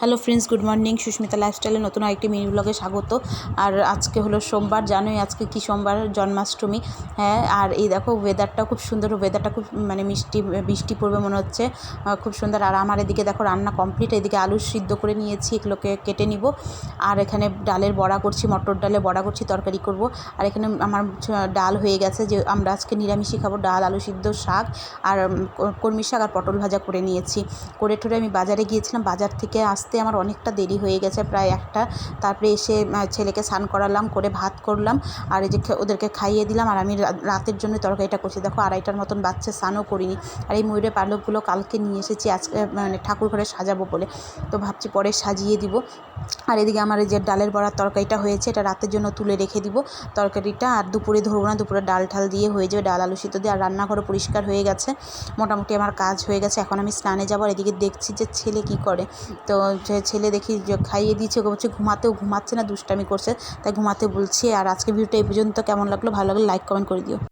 Hello friends good morning. Susmita লাইফস্টাইলে নতুন আরেকটি মিনি ব্লগে স্বাগত। আর আজকে হলো সোমবার জানোই আজকে কি সোমবার জন্মাষ্টমী। হ্যাঁ আর এই দেখো ওয়েদারটাও খুব সুন্দর ওয়েদারটা খুব মানে মিষ্টি বৃষ্টি পড়বে মনে হচ্ছে। খুব সুন্দর। আর আমার এদিকে দেখো রান্না কমপ্লিট এদিকে আলু সিদ্ধ করে নিয়েছি এগুলোকে কেটে নিব। আর এখানে ডালের বড়া করছি মটর ডালে বড়া করছি তরকারি করব। আর এখানে আমার ডাল হয়ে গেছে যে আমরা আজকে নিরামিষই খাব ডাল আলু সিদ্ধ শাক। আর উম, ক- কলমি শাক আর পটল ভাজা করে নিয়েছি। করে ঠোরে আমি বাজারে গিয়েছিলাম বাজার থেকে আসতে আমার অনেকটা দেরি হয়ে গেছে, প্রায় একটা। তারপরে এসে ছেলেকে স্নান করালাম, করে ভাত করলাম। আর এই যে ওদেরকে খাইয়ে দিলাম। আর আমি রাতের জন্য তরকারিটা করছি। দেখো, আড়াইটার মতন বাচ্চা স্নানও করিনি। আর এই ময়ূরের পালকগুলো কালকে নিয়ে এসেছি। আজকে মানে ঠাকুর ঘরে সাজাবো বলে। তো ভাবছি পরে সাজিয়ে দিব। আর এদিকে আমার এই যে ডালের বড়ার তরকারিটা হয়েছে, এটা রাতের জন্য তুলে রেখে দিব তরকারিটা। আর দুপুরে ধরবো না, দুপুরে ডাল ঠাল দিয়ে হয়ে যাবে, ডাল আলু সিদ্ধ দিয়ে। আর রান্নাঘরও পরিষ্কার হয়ে গেছে। মোটামুটি আমার কাজ হয়ে গেছে, এখন আমি স্নানে যাব। আর এদিকে দেখছি যে ছেলে কি করে। তো ছেলে দেখি খাইয়ে দিয়েছে ওকে বলছে ঘুমাতেও ঘুমাচ্ছে না, দুষ্টামি করছে। তাই ঘুমাতে বলছি। আর আজকে ভিডিওটা এই পর্যন্ত। কেমন লাগল? ভালো লাগলে লাইক কমেন্ট করে দিও।